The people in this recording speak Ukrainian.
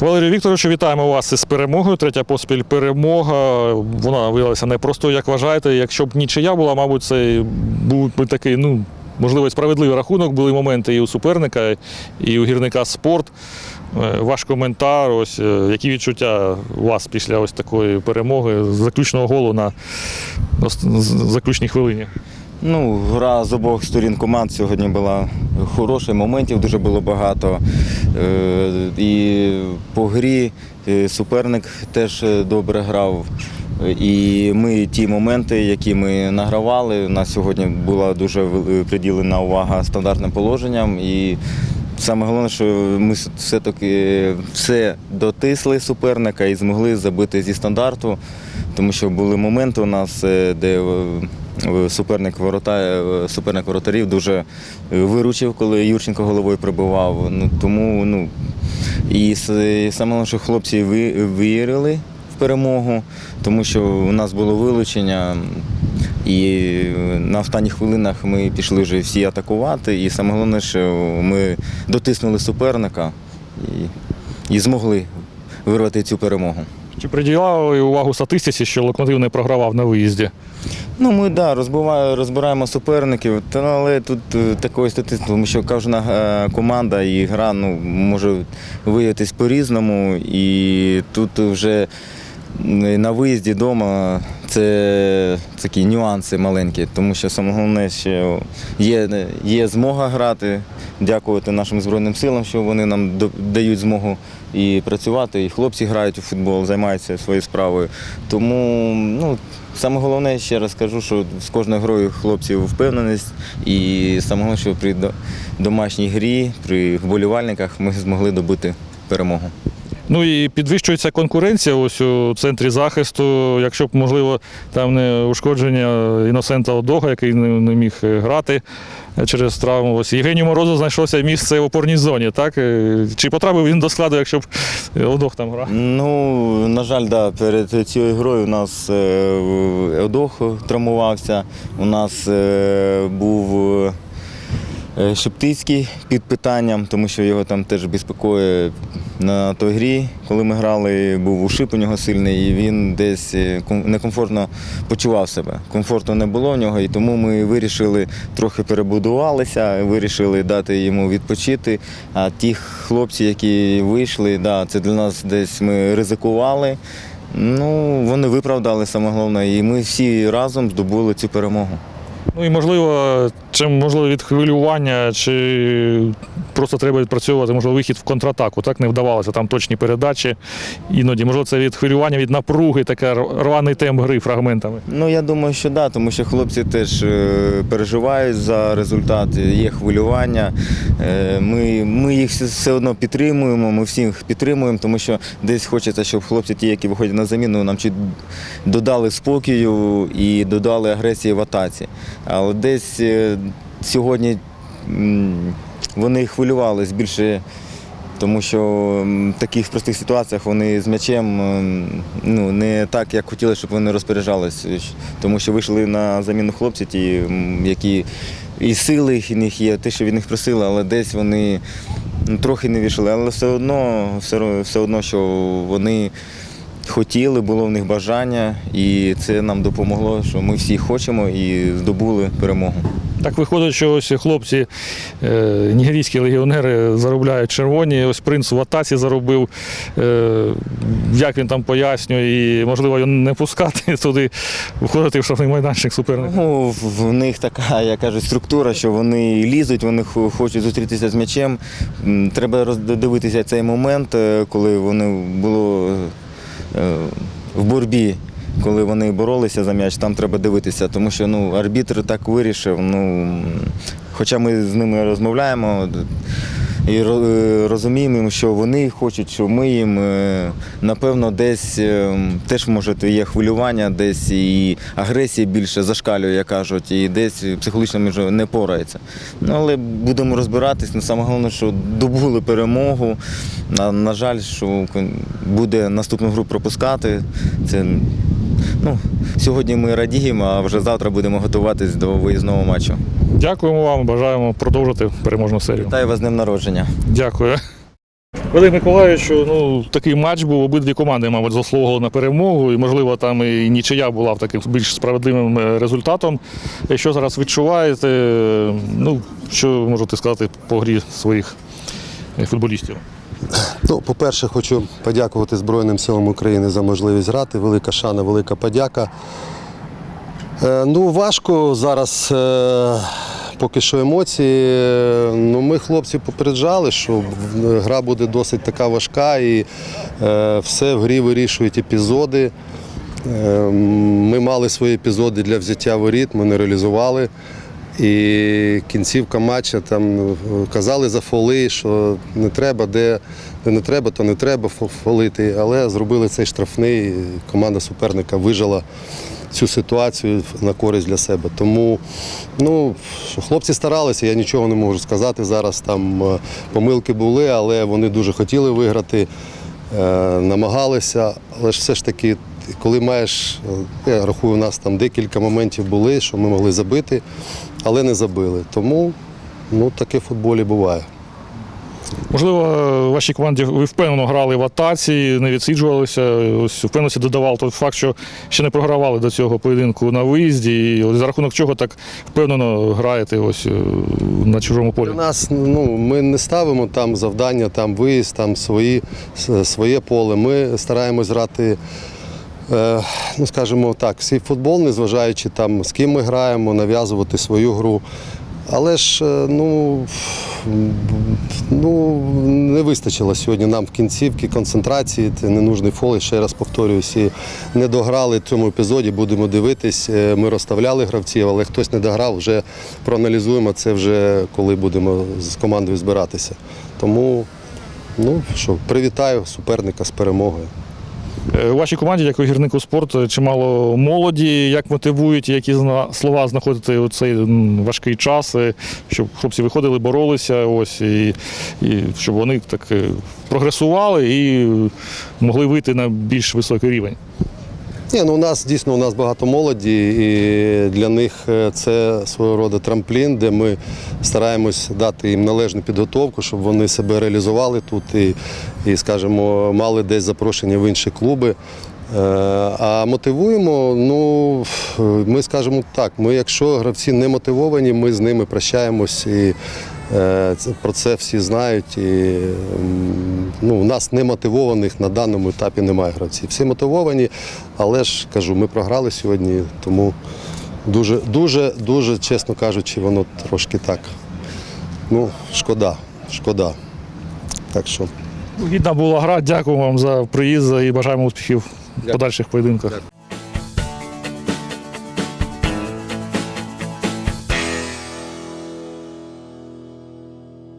Валерію Вікторовичу, вітаємо вас із перемогою. Третя поспіль перемога. Вона виявилася непростою, як вважаєте. Якщо б нічия була, мабуть, це був би такий, ну, можливо, справедливий рахунок. Були моменти і у суперника, і у гірника спорт. Е, Ваш коментар, ось е, які відчуття у вас після ось такої перемоги, заключного голу на заключній хвилині? Ну, гра з обох сторін команд сьогодні була хороша, моментів дуже було багато. Е, І по грі е, суперник теж е, добре грав. І ми ті моменти, які ми награвали, у нас сьогодні була дуже приділена увага стандартним положенням. І саме головне, що ми все-таки все дотисли суперника і змогли забити зі стандарту, тому що були моменти у нас, де суперник ворота, е, суперник воротарів дуже е, виручив, коли Юрченко головою прибивав. Ну, тому ну, і саме що хлопці вірили в перемогу, тому що у нас було вилучення. І на останніх хвилинах ми пішли вже всі атакувати. І саме головне, що ми дотиснули суперника і, і змогли вирвати цю перемогу. Чи приділяли увагу статистиці, що локомотив не програвав на виїзді? Ну, ми да, розбираємо суперників, та, ну, але тут е, такої статистики, тому що кожна е, команда і гра ну, може виявитись по-різному. І тут вже на виїзді вдома це такі нюанси маленькі, тому що саме головне, що є, є змога грати. Дякувати нашим Збройним силам, що вони нам дають змогу і працювати, і хлопці грають у футбол, займаються своєю справою. Тому ну, саме головне, ще раз кажу, що з кожною грою хлопців впевненість, і саме головне, що при домашній грі, при вболівальниках ми змогли добити перемогу. Ну і підвищується конкуренція ось у центрі захисту. Якщо б, можливо, там не ушкодження Іносента Одога, який не, міг е, грати через травму. Ось Євгенію Морозу знайшлося місце в опорній зоні, так? Е, Чи потрапив він до складу, якщо б Одох там грав? Ну, на жаль, да, перед цією грою у нас Одох травмувався, у нас е, був е, Шептицький під питанням, тому що його там теж безпекоє на той грі, коли ми грали, був ушиб у нього сильний, і він десь е, некомфортно почував себе. Комфорту не було в нього, і тому ми вирішили трохи перебудувалися, вирішили дати йому відпочити. А ті хлопці, які вийшли, да, це для нас десь ми ризикували. Ну, вони виправдали саме головне, і ми всі разом здобули цю перемогу. Ну і можливо, чим можливо від хвилювання, чи просто треба відпрацьовувати, можливо, вихід в контратаку. Так не вдавалося там точні передачі. Іноді, можливо, це від хвилювання, від напруги, таке рваний темп гри фрагментами. Ну, я думаю, що да, тому що хлопці теж е, переживають за результат, є хвилювання. Е, Ми, ми їх все одно підтримуємо, ми всіх підтримуємо, тому що десь хочеться, щоб хлопці, ті, які виходять на заміну, нам чуть додали спокою і додали агресії в атаці. Але десь е, сьогодні вони хвилювались більше. Тому що в таких простих ситуаціях вони з м'ячем ну, не так, як хотіли, щоб вони розпоряджались. Тому що вийшли на заміну хлопці, ті, які і сили в них є, те, що від них просили, але десь вони ну, трохи не вийшли. Але все одно, все, все одно, що вони хотіли, було в них бажання, і це нам допомогло, що ми всі хочемо і здобули перемогу. Так виходить, що ось хлопці, е, нігерійські легіонери заробляють червоні. Ось принц в атаці заробив. Е, як він там пояснює, і можливо його не пускати туди, входити в штрафний майданчик суперника. Ну, в них така, як кажуть, структура, що вони лізуть, вони хочуть зустрітися з м'ячем. Треба роздивитися цей момент, е, коли вони було в боротьбі. Коли вони боролися за м'яч, там треба дивитися, тому що ну, арбітр так вирішив. Ну, хоча ми з ними розмовляємо і е, розуміємо, що вони хочуть, що ми їм. е, Напевно, десь е, теж може є хвилювання, десь і агресія більше зашкалює, як кажуть, і десь психологічно між не порається. Ну, але будемо розбиратись. Ну, саме головне, що добули перемогу. На, на жаль, що буде наступну гру пропускати. Це, ну, сьогодні ми радіємо, а вже завтра будемо готуватись до виїзного матчу. Дякуємо вам, бажаємо продовжити переможну серію. Вітаю вас з днем народження. Дякую. Вадим Миколаївичу, ну такий матч був. Обидві команди, мабуть, заслуговували на перемогу, і можливо там і нічия була в таким більш справедливим е, результатом. Е, Що зараз відчуваєте? Е, Ну що можете сказати по грі своїх футболістів? Ну, по-перше, хочу подякувати Збройним силам України за можливість грати. Велика шана, велика подяка. Е, ну, важко зараз. Е, Поки що емоції. Е, Ну, ми хлопці попереджали, що гра буде досить така важка і е, все в грі вирішують епізоди. Е, Ми мали свої епізоди для взяття воріт, ми не реалізували. І кінцівка матча там е, казали за фоли, що не треба, де, не треба, то не треба фо- фолити. Але зробили цей штрафний. Команда суперника вижила цю ситуацію на користь для себе. Тому ну, хлопці старалися, я нічого не можу сказати зараз. Там е, помилки були, але вони дуже хотіли виграти, е, намагалися. Але ж все ж таки, коли маєш, я рахую, у нас там декілька моментів були, що ми могли забити, але не забили. Тому ну, таке в футболі буває. Можливо, в вашій команді ви впевнено грали в атаці, не відсиджувалися. Ось впевненості додавав той факт, що ще не програвали до цього поєдинку на виїзді. І от за рахунок чого так впевнено граєте ось е, на чужому полі. Для нас ну, ми не ставимо там завдання, там виїзд, там свої, своє поле. Ми стараємось грати, ну скажімо так, свій футбол, незважаючи там, з ким ми граємо, нав'язувати свою гру. Але ж е, ну, ну, не вистачило сьогодні нам в кінцівці концентрації, це ненужний фол, ще раз повторююсь, і не дограли в цьому епізоді, будемо дивитись. Е, Ми розставляли гравців, але хтось не дограв, вже проаналізуємо це вже коли будемо з командою збиратися. Тому ну, що, привітаю суперника з перемогою. Е, У вашій команді, як у гірнику спорту, чимало молоді. Як мотивують, які слова знаходити у цей важкий час, е, щоб хлопці виходили, боролися, ось і, і щоб вони так е, прогресували і могли вийти на більш високий рівень. Ні, ну у нас дійсно у нас багато молоді, і для них е, це свого роду трамплін, де ми стараємось дати їм належну підготовку, щоб вони себе реалізували тут і, і скажімо, мали десь запрошення в інші клуби. Е, А мотивуємо, ну ми скажемо так, ми, якщо гравці не мотивовані, ми з ними прощаємось і про це всі знають. І ну, у нас немотивованих на даному етапі немає гравців. Всі мотивовані, але ж кажу, ми програли сьогодні, тому дуже, дуже, дуже, чесно кажучи, воно трошки так. Ну, шкода, шкода. Так що. Гідна була гра. Дякую вам за приїзд і бажаємо успіхів в подальших поєдинках.